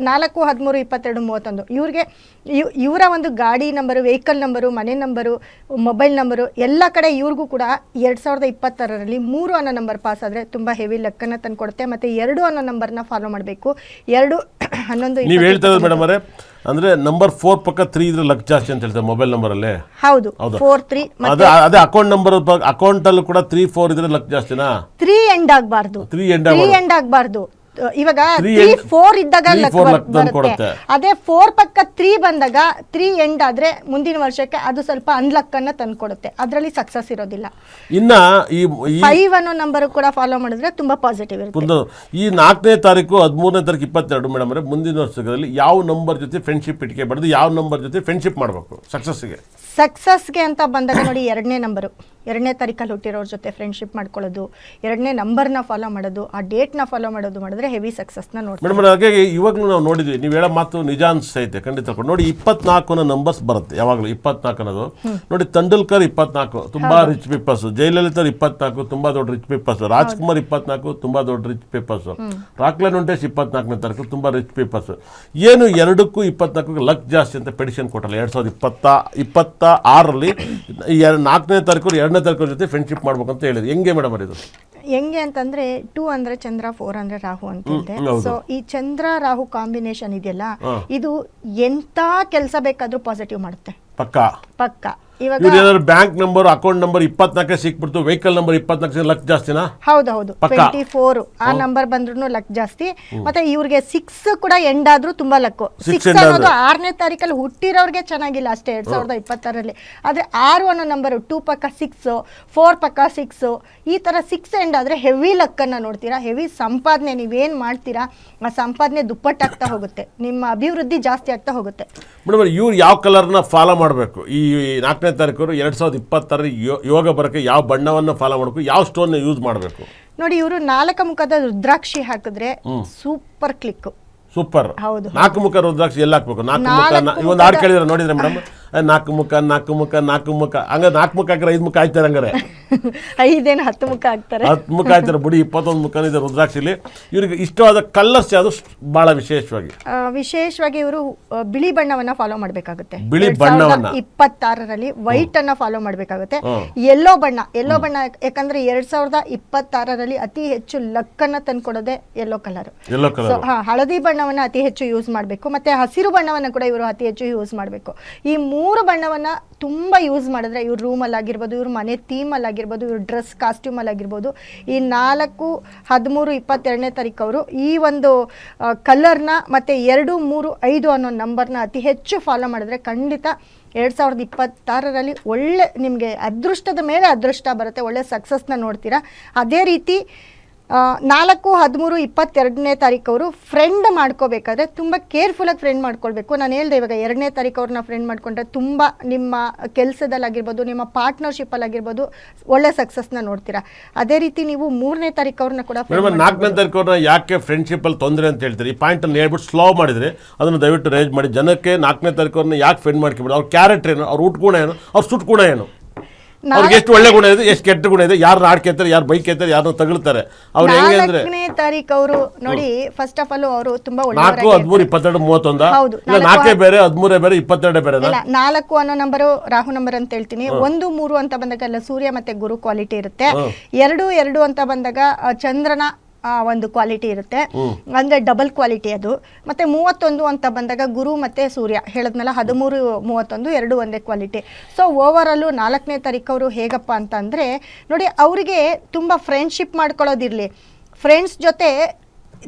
ನಾಲ್ಕು ಹದಿಮೂರು ಇಪ್ಪತ್ತೆರಡು ಮೂವತ್ತೊಂದು. ಇವ್ರಿಗೆ ಇವ್- ಇವರ ಒಂದು ಗಾಡಿ ನಂಬರು ವೆಹಿಕಲ್ ನಂಬರು ಮನೆ ನಂಬರು ಮೊಬೈಲ್ ನಂಬರು ಎಲ್ಲ ಕಡೆ ಇವ್ರಿಗೂ ಕೂಡ ಎರಡು ಸಾವಿರದ ಇಪ್ಪತ್ತಾರರಲ್ಲಿ ಮೂರು ಅನ್ನೋ ನಂಬರ್ ಪಾಸ್ ಆದರೆ ತುಂಬ ಹೆವಿ ಲೆಕ್ಕನ ತಂದುಕೊಡುತ್ತೆ ಮತ್ತು ಎರಡು ಅನ್ನೋ ನಂಬರ್ನ ಫಾಲೋ ಮಾಡಬೇಕು. ಎರಡು ಹನ್ನೊಂದು ನೀವು ಹೇಳ್ತಾ ಇರೋದು ಮೇಡಮ್ ಅವರೇ ಅಂದ್ರೆ ನಂಬರ್ ಫೋರ್ ಪಕ್ಕ ತ್ರೀ ಇದ್ರೆ ಲಕ್ ಜಾಸ್ತಿ ಅಂತ ಹೇಳ್ತಾರೆ ಮೊಬೈಲ್ ನಂಬರ್ ಅಲ್ಲೇ ಹೌದು ಹೌದು. ಫೋರ್ ತ್ರೀ ಅದೇ ಅದೇ ಅಕೌಂಟ್ ನಂಬರ್ ಅಕೌಂಟ್ ಅಲ್ಲೂ ಕೂಡ ತ್ರೀ ಫೋರ್ ಇದ್ರೆ ಲಕ್ ಜಾಸ್ತಿನಾ? ತ್ರೀ ಎಂಡ್ ಆಗಬಾರ್ದು. ತ್ರೀ ಎಂಡ್ ತ್ರೀ ಎಂಡ್ ಆಗಬಾರ್ದು. ಇವಾಗ ತ್ರೀ ಫೋರ್ ಇದ್ದಾಗ ಬರುತ್ತೆ. ಅದೇ ಫೋರ್ ಪಕ್ಕ ತ್ರೀ ಬಂದಾಗ ತ್ರೀ ಎಂಡ್ ಆದ್ರೆ ಮುಂದಿನ ವರ್ಷಕ್ಕೆ ಅದು ಸ್ವಲ್ಪ ಅನ್ಲಕ್ ಅನ್ನ ತಂದ್ಕೊಡುತ್ತೆ. ಅದರಲ್ಲಿ ಸಕ್ಸಸ್ ಇರೋದಿಲ್ಲ. ಇನ್ನ ಈ ಫೈವ್ ಅನ್ನೋ ನಂಬರ್ ಕೂಡ ಫಾಲೋ ಮಾಡಿದ್ರೆ ತುಂಬಾ ಪಾಸಿಟಿವ್ ಇರುತ್ತೆ. ಒಂದು ಈ ನಾಲ್ಕನೇ ತಾರೀಕು ಹದಿಮೂರನೇ ತಾರೀಕು ಇಪ್ಪತ್ತೆರಡು ಮೇಡಮ್ ಅವರೇ ಮುಂದಿನ ವರ್ಷದಲ್ಲಿ ಯಾವ ನಂಬರ್ ಜೊತೆ ಫ್ರೆಂಡ್ಶಿಪ್ ಇಟ್ಕೋಬಾರ್ದು ಯಾವ ನಂಬರ್ ಜೊತೆ ಫ್ರೆಂಡ್ಶಿಪ್ ಮಾಡಬೇಕು ಸಕ್ಸಸ್ಗೆ ಸಕ್ಸಸ್ಗೆ ಅಂತ ಬಂದಾಗ ನೋಡಿ ಎರಡನೇ ನಂಬರು ಎರಡನೇ ತಾರೀಕಲ್ಲಿ ಹುಟ್ಟಿರೋರ ಜೊತೆ ಫ್ರೆಂಡ್ಶಿಪ್ ಮಾಡ್ಕೊಳ್ಳೋದು ಎರಡನೇ ನಂಬರ್ನ ಫಾಲೋ ಮಾಡೋದು ಆ ಡೇಟ್ನ ಫಾಲೋ ಮಾಡೋದು ಮಾಡಿದ್ರೆ ಹೆವಿ ಸಕ್ಸಸ್ನ ನೋಡಿ ಮೇಡಮ್ ಹಾಗೆ ಇವಾಗಲೂ ನಾವು ನೋಡಿದ್ವಿ ನೀವು ಹೇಳೋ ಮಾತು ನಿಜ ಅನಿಸ್ತೈತೆ ಖಂಡಿತ. ನೋಡಿ ಇಪ್ಪತ್ನಾಲ್ಕು ನಂಬರ್ಸ್ ಬರುತ್ತೆ ಯಾವಾಗಲೂ ಇಪ್ಪತ್ನಾಲ್ಕು ಅನ್ನೋದು. ನೋಡಿ ತಂಡೂಲ್ಕರ್ ಇಪ್ಪತ್ನಾಲ್ಕು ತುಂಬಾ ರಿಚ್ ಪೀಪಲ್ಸ್ ಜಯಲಲಿತಾ ಇಪ್ಪತ್ನಾಲ್ಕು ತುಂಬಾ ದೊಡ್ಡ ರಿಚ್ ಪೀಪಲ್ಸ್ ರಾಜ್ಕುಮಾರ್ ಇಪ್ಪತ್ನಾಲ್ಕು ತುಂಬಾ ದೊಡ್ಡ ರಿಚ್ ಪೀಪಲ್ಸ್ ರಾಕ್ಲನ್ ವೆಂಕಟೇಶ್ ಇಪ್ಪತ್ನಾಲ್ಕನೇ ತಾರೀಕು ತುಂಬಾ ರಿಚ್ ಪೀಪಲ್ಸ್ ಏನು ಎರಡಕ್ಕೂ ಇಪ್ಪತ್ನಾಲ್ಕು ಲಕ್ ಜಾಸ್ತಿ ಅಂತ ಪೆಡಿಷನ್ ಕೊಟ್ಟಲ್ಲ ಎರಡು ಸಾವಿರದ ಇಪ್ಪತ್ತ ಇಪ್ಪತ್ತ ಆರರಲ್ಲಿ ನಾಲ್ಕನೇ ತಾರೀಕು ಎರಡನೇ ತಾರೀಕು ಜೊತೆ ಫ್ರೆಂಡ್ಶಿಪ್ ಮಾಡ್ಬೇಕು ಅಂತ ಹೇಳಿದ್ರು. ಹೆಂಗೆ ಮೇಡಮ್ ಇದು ಹೆಂಗೆ ಅಂತಂದ್ರೆ ಟೂ ಅಂದ್ರೆ ಚಂದ್ರ ಫೋರ್ ಅಂದ್ರೆ ರಾಹು ಅಂತ ಇದೆ. ಸೊ ಈ ಚಂದ್ರ ರಾಹು ಕಾಂಬಿನೇಷನ್ ಇದೆಯಲ್ಲ ಇದು ಎಂತ ಕೆಲಸ ಬೇಕಾದ್ರೂ ಪಾಸಿಟಿವ್ ಮಾಡುತ್ತೆ. ಪಕ್ಕ? ಪಕ್ಕ. ಇವಾಗ ಇವ್ರು ಏನಾದ್ರು ಬ್ಯಾಂಕ್ ನಂಬರ್ ಅಕೌಂಟ್ ನಂಬರ್ ಇಪ್ಪತ್ನಾಲ್ಕೇ ಸಿಕ್ಬಿಡ್ತು ವೆಹಿಕಲ್ ನಂಬರ್ ಇಪ್ಪತ್ನಾಲ್ಕು ಲಕ್ ಜಾಸ್ತಿನಾ? ಹೌದು ಹೌದು ಪಕ್ಕ. ಟ್ವೆಂಟಿ ಫೋರ್ ಆ ನಂಬರ್ ಬಂದ್ರು ಲಕ್ ಜಾಸ್ತಿ. ಮತ್ತೆ ಇವ್ರಿಗೆ ಸಿಕ್ಸ್ ಕೂಡ ಎಂಡ್ ಆದ್ರೂ ತುಂಬಾ ಲಕ್ ಸಿಕ್ಸ್ end ಅನ್ನೋದು ಆರನೇ ತಾರೀಕಲ್ಲಿ ಹುಟ್ಟಿರೋರ್ಗೆ ಚೆನ್ನಾಗಿಲ್ಲ ಅಷ್ಟೇ ಎರಡ್ ಸಾವಿರದ ಇಪ್ಪತ್ತಾರಲ್ಲಿ ಆದ್ರೆ ಆರು ಅನ್ನೋ ನಂಬರ್ ಟೂ ಪಕ್ಕ ಸಿಕ್ಸ್ ಫೋರ್ ಪಕ್ಕ ಸಿಕ್ಸ್ ಈ ತರ ಸಿಕ್ಸ್ ಎಂಡ್ ಆದ್ರೆ ಹೆವಿ ಲಕ್ ಅನ್ನ ನೋಡ್ತೀರಾ? ಹೆವಿ ಸಂಪಾದನೆ ನೀವೇನ್ ಮಾಡ್ತೀರಾ? ಆ ಸಂಪಾದನೆ ದುಪ್ಪಟ್ಟಾಗ್ತಾ ಹೋಗುತ್ತೆ. ನಿಮ್ಮ ಅಭಿವೃದ್ಧಿ ಜಾಸ್ತಿ ಆಗ್ತಾ ಹೋಗುತ್ತೆ. ಮೇಡಮ್ ಇವ್ರು ಯಾವ ಕಲರ್ನ ಫಾಲೋ ಮಾಡಬೇಕು. ಈ ನಾಲ್ಕನೇ ತಾರೀಕು ಎರಡು ಸಾವಿರದ ಇಪ್ಪತ್ತರ ಯೋಗ ಬರೋಕ್ಕೆ ಯಾವ ಬಣ್ಣವನ್ನು ಫಾಲೋ ಮಾಡಬೇಕು ಯಾವ ಸ್ಟೋನ್ನ ಯೂಸ್ ಮಾಡಬೇಕು? ನೋಡಿ ಇವರು ನಾಲ್ಕ ಮುಖದ ರುದ್ರಾಕ್ಷಿ ಹಾಕಿದ್ರೆ ಸೂಪರ್ ಕ್ಲಿಕ್ ಸೂಪರ್. ಹೌದು. ನಾಲ್ಕು ಮುಖ ರುದ್ರಾಕ್ಷಿ ಎಲ್ಲ ಹಾಕ್ಬೇಕು? ನಾಲ್ಕು ಮುಖ ಇವೊಂದು ಆಡ್ ಈ ಒಂದು ಹಾಡು ಕೇಳಿದ್ರೆ ನೋಡಿದ್ರೆ ಮೇಡಮ್ ನಾಲ್ಕು ಮುಖ ನಾಲ್ಕು ಮುಖ ನಾಲ್ಕು ಮುಖ ಹಂಗ ನಾಲ್ಕು ಮುಖ ಹಾಕಿದ್ರೆ ಐದು ಮುಖ ಆಯ್ತಾರೆ ಹಂಗಾರೆ. ಐದೇನು ಹತ್ತು ಮುಖ ಆಗ್ತಾರೆ ಹತ್ತು ಮುಖ ಆಯ್ತಾರೆ ಬಿಡಿ ಇಪ್ಪತ್ತೊಂದು ಮುಖ ಇದೆ ರುದ್ರಾಕ್ಷಿಲಿ. ಇವರಿಗೆ ಇಷ್ಟವಾದ ಕಲರ್ಸ್ ಯಾವುದು? ಬಹಳ ವಿಶೇಷವಾಗಿ. ಆ, ವಿಶೇಷವಾಗಿ ಇವರು ಬಿಳಿ ಬಣ್ಣವನ್ನ ಫಾಲೋ ಮಾಡಬೇಕಾಗುತ್ತೆ. ಬಿಳಿ ಬಣ್ಣವನ್ನ? ಇಪ್ಪತ್ತಾರರಲ್ಲಿ ವೈಟ್ ಅನ್ನ ಫಾಲೋ ಮಾಡಬೇಕಾಗುತ್ತೆ. ಎಲ್ಲೋ ಬಣ್ಣ ಎಲ್ಲೋ ಬಣ್ಣ ಯಾಕ್- ಯಾಕಂದ್ರೆ ಎರಡ್ ಸಾವಿರದ ಇಪ್ಪತ್ತಾರರಲ್ಲಿ ಅತಿ ಹೆಚ್ಚು ಲಕ್ ಅನ್ನ ತಂದ್ಕೊಡೋದೇ yellow colour yellow so colour ಹಾ ಹಳದಿ ಬಣ್ಣವನ್ನ ಅತಿ ಹೆಚ್ಚು ಯೂಸ್ ಮಾಡಬೇಕು ಮತ್ತೆ ಹಸಿರು ಬಣ್ಣವನ್ನ ಕೂಡ ಇವರು ಅತಿ ಹೆಚ್ಚು ಯೂಸ್ ಮಾಡಬೇಕು. ಈ ಮೂರು ಬಣ್ಣವನ್ನ ತುಂಬಾ ಯೂಸ್ ಮಾಡಿದ್ರೆ ಇವ್ರ ರೂಮಲ್ಲಿ ಆಗಿರ್ಬೋದು ಇವ್ರ ಮನೆ ಥೀಮಲ್ಲಿ ಆಗಿರ್ಬೋದು ಇವ್ರ ಡ್ರೆಸ್ ಕಾಸ್ಟ್ಯೂಮಲ್ಲಿ ಆಗಿರ್ಬೋದು ಈ ನಾಲ್ಕು ಹದಿಮೂರು ಇಪ್ಪತ್ತೆರಡನೇ ತಾರೀಕು ಅವರು ಈ ಒಂದು ಕಲರ್ನ ಮತ್ತು ಎರಡು, ಮೂರು, ಐದು ಅನ್ನೋ ನಂಬರ್ನ ಅತಿ ಹೆಚ್ಚು ಫಾಲೋ ಮಾಡಿದ್ರೆ ಖಂಡಿತ ಎರಡು ಸಾವಿರದ ಇಪ್ಪತ್ತಾರರಲ್ಲಿ ಒಳ್ಳೆ ನಿಮಗೆ ಅದೃಷ್ಟದ ಮೇಲೆ ಅದೃಷ್ಟ ಬರುತ್ತೆ, ಒಳ್ಳೆ ಸಕ್ಸಸ್ನ ನೋಡ್ತೀರಾ. ಅದೇ ರೀತಿ ನಾಲ್ಕು ಹದಿಮೂರು ಇಪ್ಪತ್ತೆರಡನೇ ತಾರೀಕು ಅವರು ಫ್ರೆಂಡ್ ಮಾಡ್ಕೋಬೇಕಾದ್ರೆ ತುಂಬ ಕೇರ್ಫುಲ್ಲಾಗಿ ಫ್ರೆಂಡ್ ಮಾಡ್ಕೊಳ್ಬೇಕು. ನಾನು ಹೇಳಿದೆ ಇವಾಗ ಎರಡನೇ ತಾರೀಕು ಅವ್ರನ್ನ ಫ್ರೆಂಡ್ ಮಾಡಿಕೊಂಡ್ರೆ ತುಂಬ ನಿಮ್ಮ ಕೆಲಸದಲ್ಲಾಗಿರ್ಬೋದು ನಿಮ್ಮ ಪಾರ್ಟ್ನರ್ಶಿಪ್ಪಲ್ಲಾಗಿರ್ಬೋದು ಒಳ್ಳೆ ಸಕ್ಸಸ್ನ ನೋಡ್ತೀರಾ. ಅದೇ ರೀತಿ ನೀವು ಮೂರನೇ ತಾರೀಕು ಅವ್ರನ್ನ ಕೂಡ ನಾಲ್ಕನೇ ತಾರೀಕು ಅವ್ರನ್ನ ಯಾಕೆ ಫ್ರೆಂಡ್ಶಿಪ್ಪಲ್ಲಿ ತೊಂದರೆ ಅಂತ ಹೇಳ್ತೀರಿ? ಈ ಪಾಯಿಂಟನ್ನು ಹೇಳ್ಬಿಟ್ಟು ಸ್ಲೋ ಮಾಡಿದರೆ. ಅದನ್ನು ದಯವಿಟ್ಟು ರೇಜ್ ಮಾಡಿ. ಜನಕ್ಕೆ ನಾಲ್ಕನೇ ತಾರೀಕು ಅವ್ರನ್ನ ಯಾಕೆ ಫ್ರೆಂಡ್ ಮಾಡ್ಕೊಂಬಿಡಿ? ಅವ್ರ ಕ್ಯಾರೆಕ್ಟರ್ ಏನು? ಅವ್ರ ಊಟ ಗುಣ ಏನು? ಅವ್ರ ಸುಟ್ಟು ಗುಣ ಏನು? ಅವ್ರಿಗೆ ಎಷ್ಟು ಒಳ್ಳೆ ಗುಣ ಇದೆ ಎಷ್ಟು ಕೆಟ್ಟ ಗುಣ ಇದೆ ಯಾರು ಆಡ್ಕೇತಾರೆ ಯಾರು ಬೈಕ್ ಕೇಳ್ತಾರೆ ಯಾರು ತಗಳ್ತಾರೆ. ಅವ್ರು ಹೆಂಗೆ ಅಂದ್ರೆ ನಾಲ್ಕನೇ ತಾರೀಕು ಅವರು ನೋಡಿ ಫಸ್ಟ್ ಆಫ್ ಆಲ್ ಅವರು ತುಂಬಾ ನಾಲ್ಕು ಒಳ್ಳೆಯವರಾಗಿ ಹದಿಮೂರು ಇಪ್ಪತ್ತೆರಡು ಮೂವತ್ತೊಂದ? ಹೌದು, ಇಲ್ಲ ನಾಲ್ಕೇ ಬೇರೆ ಹದಿಮೂರೇ ಬೇರೆ ಇಪ್ಪತ್ತೆರಡೇ ಬೇರೆ ಇಲ್ಲ ನಾಲ್ಕು ಅನ್ನೋ ನಂಬರು ರಾಹು ನಂಬರ್ ಅಂತ ಹೇಳ್ತೀನಿ. ಒಂದು ಮೂರು ಅಂತ ಬಂದಾಗ ಎಲ್ಲ ಸೂರ್ಯ ಮತ್ತೆ ಗುರು ಕ್ವಾಲಿಟಿ ಇರುತ್ತೆ. ಎರಡು ಎರಡು ಅಂತ ಬಂದಾಗ ಆ, ಚಂದ್ರನ ಒಂದು ಕ್ವಾಲಿಟಿ ಇರುತ್ತೆ. ಅಂದ್ರೆ ಡಬಲ್ ಕ್ವಾಲಿಟಿ ಅದು. ಮತ್ತೆ ಮೂವತ್ತೊಂದು ಅಂತ ಬಂದಾಗ ಗುರು ಮತ್ತೆ ಸೂರ್ಯ. ಹೇಳಿದ್ನಲ್ಲ ಹದಿಮೂರು ಮೂವತ್ತೊಂದು ಎರಡು ಒಂದೇ ಕ್ವಾಲಿಟಿ ಸೊ ಓವರ್ ಅಲ್ಲೂ ನಾಲ್ಕನೇ ತಾರೀಕು ಅವರು ಹೇಗಪ್ಪ ಅಂತ ಅಂದ್ರೆ ನೋಡಿ ಅವರಿಗೆ ತುಂಬಾ ಫ್ರೆಂಡ್ಶಿಪ್ ಮಾಡ್ಕೊಳ್ಳೋದಿರ್ಲಿ. ಫ್ರೆಂಡ್ಸ್ ಜೊತೆ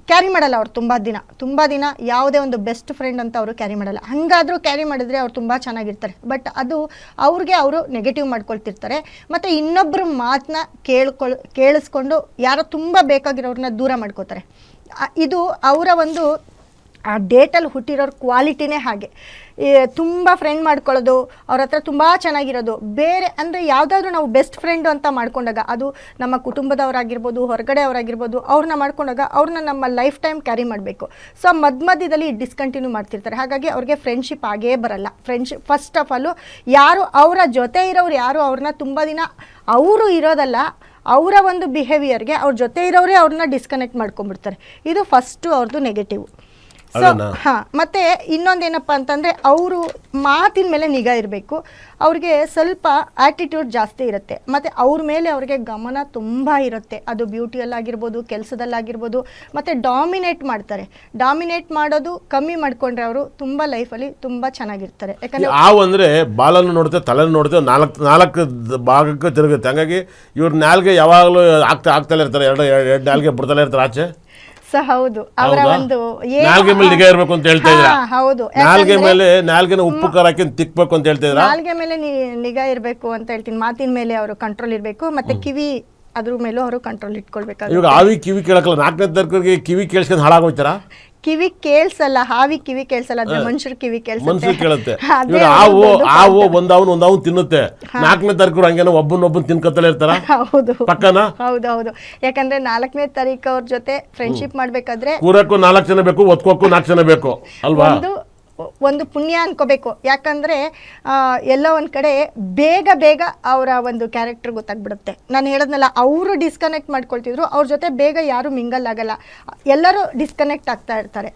ಕ್ಯಾರಿ ಮಾಡಲ್ಲ ಅವ್ರು ತುಂಬ ದಿನ. ತುಂಬ ದಿನ ಯಾವುದೇ ಒಂದು ಬೆಸ್ಟ್ ಫ್ರೆಂಡ್ ಅಂತ ಅವರು ಕ್ಯಾರಿ ಮಾಡಲ್ಲ. ಹಂಗಾದರೂ ಕ್ಯಾರಿ ಮಾಡಿದ್ರೆ ಅವ್ರು ತುಂಬ ಚೆನ್ನಾಗಿರ್ತಾರೆ. ಬಟ್ ಅದು ಅವ್ರಿಗೆ ಅವರು ನೆಗೆಟಿವ್ ಮಾಡ್ಕೊಳ್ತಿರ್ತಾರೆ. ಮತ್ತು ಇನ್ನೊಬ್ಬರ ಮಾತನ್ನ ಕೇಳ್ಕೊಳ್, ಕೇಳಿಸ್ಕೊಂಡು ಯಾರೋ ತುಂಬ ಬೇಕಾಗಿರೋರನ್ನ ದೂರ ಮಾಡ್ಕೋತಾರೆ. ಇದು ಅವರ ಒಂದು ಆ ಡೇಟಲ್ಲಿ ಹುಟ್ಟಿರೋರ ಕ್ವಾಲಿಟಿನೇ ಹಾಗೆ. ತುಂಬ ಫ್ರೆಂಡ್ ಮಾಡ್ಕೊಳ್ಳೋದು, ಅವ್ರ ಹತ್ರ ತುಂಬ ಚೆನ್ನಾಗಿರೋದು. ಬೇರೆ ಅಂದರೆ ಯಾವುದಾದ್ರೂ ನಾವು ಬೆಸ್ಟ್ ಫ್ರೆಂಡು ಅಂತ ಮಾಡ್ಕೊಂಡಾಗ, ಅದು ನಮ್ಮ ಕುಟುಂಬದವರಾಗಿರ್ಬೋದು, ಹೊರಗಡೆ ಅವರಾಗಿರ್ಬೋದು ಅವ್ರನ್ನ ಮಾಡ್ಕೊಂಡಾಗ ಅವ್ರನ್ನ ನಮ್ಮ ಲೈಫ್ ಟೈಮ್ ಕ್ಯಾರಿ ಮಾಡಬೇಕು. ಸೊ ಮಧ್ಯ ಮಧ್ಯದಲ್ಲಿ ಡಿಸ್ಕಂಟಿನ್ಯೂ ಮಾಡ್ತಿರ್ತಾರೆ. ಹಾಗಾಗಿ ಅವ್ರಿಗೆ ಫ್ರೆಂಡ್ಶಿಪ್ ಆಗೇ ಬರಲ್ಲ. ಫ್ರೆಂಡ್ಶಿಪ್ ಫಸ್ಟ್ ಆಫ್ ಆಲು ಯಾರು ಅವರ ಜೊತೆ ಇರೋರು ಯಾರು ಅವ್ರನ್ನ ತುಂಬ ದಿನ ಅವರು ಇರೋದಲ್ಲ, ಅವರ ಒಂದು ಬಿಹೇವಿಯರ್ಗೆ ಅವ್ರ ಜೊತೆ ಇರೋರೇ ಅವ್ರನ್ನ ಡಿಸ್ಕನೆಕ್ಟ್ ಮಾಡ್ಕೊಂಡ್ಬಿಡ್ತಾರೆ. ಇದು ಫಸ್ಟು ಅವ್ರದ್ದು ನೆಗೆಟಿವ್ ಸೊ? ಹಾ ಮತ್ತೆ ಇನ್ನೊಂದೇನಪ್ಪ ಅಂತಂದ್ರೆ ಅವರು ಮಾತಿನ ಮೇಲೆ ನಿಗಾ ಇರಬೇಕು. ಅವ್ರಿಗೆ ಸ್ವಲ್ಪ ಆಟಿಟ್ಯೂಡ್ ಜಾಸ್ತಿ ಇರುತ್ತೆ. ಮತ್ತೆ ಅವ್ರ ಮೇಲೆ ಅವ್ರಿಗೆ ಗಮನ ತುಂಬಾ ಇರುತ್ತೆ. ಅದು ಬ್ಯೂಟಿಯಲ್ಲಾಗಿರ್ಬೋದು ಕೆಲಸದಲ್ಲಾಗಿರ್ಬೋದು ಮತ್ತೆ ಡಾಮಿನೇಟ್ ಮಾಡ್ತಾರೆ. ಡಾಮಿನೇಟ್ ಮಾಡೋದು ಕಮ್ಮಿ ಮಾಡ್ಕೊಂಡ್ರೆ ಅವರು ತುಂಬಾ ಲೈಫಲ್ಲಿ ತುಂಬಾ ಚೆನ್ನಾಗಿರ್ತಾರೆ. ಯಾಕಂದ್ರೆ ಹಾವು ಅಂದ್ರೆ ಬಾಲನ್ನು ನೋಡುತ್ತೆ ತಲೆನ ನೋಡುತ್ತೆ ನಾಲ್ಕು ನಾಲ್ಕು ಭಾಗಕ್ಕೆ ತಿರುಗುತ್ತೆ. ಹಂಗಾಗಿ ಇವ್ರ ನಾಲ್ಗೆ ಯಾವಾಗಲೂ ಆಗ್ತಾ ಆಗ್ತಲೇ ಇರ್ತಾರೆ. ಎರಡು ಎರಡು ನಾಲ್ಗೆ ಬಿಡ್ತಲೇ ಇರ್ತಾರೆ ಆಚೆ. ಸ ಹೌದು. ಅವರ ಹೌದಾ? ಒಂದು ಏನು- ನಾಲ್ಗೆ ಮೇಲೆ ನಿಗಾ ಇರಬೇಕು ಅಂತ ಹೇಳ್ತಾ ಇದ್ರ? ಹಾ, ಹೌದು. ನಾಲ್ಗೆ ಯಾಕಂದ್ರೆ- ಮೇಲೆ ನಾಲ್ಗೆನ ಉಪ್ಪು ಖಾರ ಹಾಕಿ ತಿಕ್ಬೇಕು ಅಂತ ಹೇಳ್ತಾ ಇದ್ರ? ನಾಲ್ಗೆ ಮೇಲೆ ನಿ- ನಿಗಾ ಇರಬೇಕು ಅಂತ ಹೇಳ್ತೀನಿ. ಮಾತಿನ ಮೇಲೆ ಅವರು ಕಂಟ್ರೋಲ್ ಇರಬೇಕು ಮತ್ತೆ ಕಿವಿ ಅದ್ರ ಮೇಲೂ ಅವರು ಕಂಟ್ರೋಲ್ ಇಟ್ಕೊಳ್ಬೇಕು ಇವಾಗ ಆವಿ ಕಿವಿ ಕೇಳಕ್ಕಲ್ಲ ನಾಲ್ಕನೇ ತರಕರಿಗೆ ಕಿವಿ ಕೇಳಿಸ್ಕೊಂಡು ಹಾಳಾಗೋಯ್ತಾರ? ಕಿವಿ ಕೇಳ್ಸಲ್ಲ ಹಾವಿ ಕಿವಿ ಕೇಳ್ಸಲ್ಲ ಅಂದ್ರೆ ಮನುಷ್ಯರ ಕಿವಿ ಮನ್ಸು ಕೇಳುತ್ತೆ. ಅದೇ ಇವಾಗ ಹಾವು ದೊಡ್ಡ ಹಾವು ಒಂದ್ ಅವ್ನು ಒಂದ್ ಅವ್ನು ತಿನ್ನುತ್ತೆ ನಾಲ್ಕನೇ ತಾರೀಕು ಹಂಗೇನೋ ಒಬ್ಬನೊಬ್ಬನ್ ತಿನ್ಕೊತಲೇ ಇರ್ತಾರ? ಹೌದು. ಪಕ್ಕನ? ಹೌದು ಹೌದು ಯಾಕಂದ್ರೆ ನಾಲ್ಕನೇ ತಾರೀಕು ಅವ್ರ ಜೊತೆ ಫ್ರೆಂಡ್ಶಿಪ್ ಮಾಡ್ಬೇಕಾದ್ರೆ ಕೂರಕ್ಕೂ ನಾಲ್ಕು ಜನ ಬೇಕು ಒತ್ಕೋಕ್ಕೂ ನಾಲ್ಕು ಜನ ಬೇಕು ಅಲ್ವಾ? ಒಂದು ಒಂದು ಪುಣ್ಯ ಅನ್ಕೋಬೇಕು. ಯಾಕಂದರೆ ಎಲ್ಲ ಒಂದು ಕಡೆ ಬೇಗ ಬೇಗ ಅವರ ಒಂದು ಕ್ಯಾರೆಕ್ಟರ್ ಗೊತ್ತಾಗ್ಬಿಡುತ್ತೆ. ನಾನು ಹೇಳೋದ್ನಲ್ಲ, ಅವರು ಡಿಸ್ಕನೆಕ್ಟ್ ಮಾಡ್ಕೊಳ್ತಿದ್ರು, ಅವ್ರ ಜೊತೆ ಬೇಗ ಯಾರು ಮಿಂಗಲ್ ಆಗಲ್ಲ. ಎಲ್ಲರೂ ಡಿಸ್ಕನೆಕ್ಟ್ ಆಗ್ತಾ ಇರ್ತಾರೆ.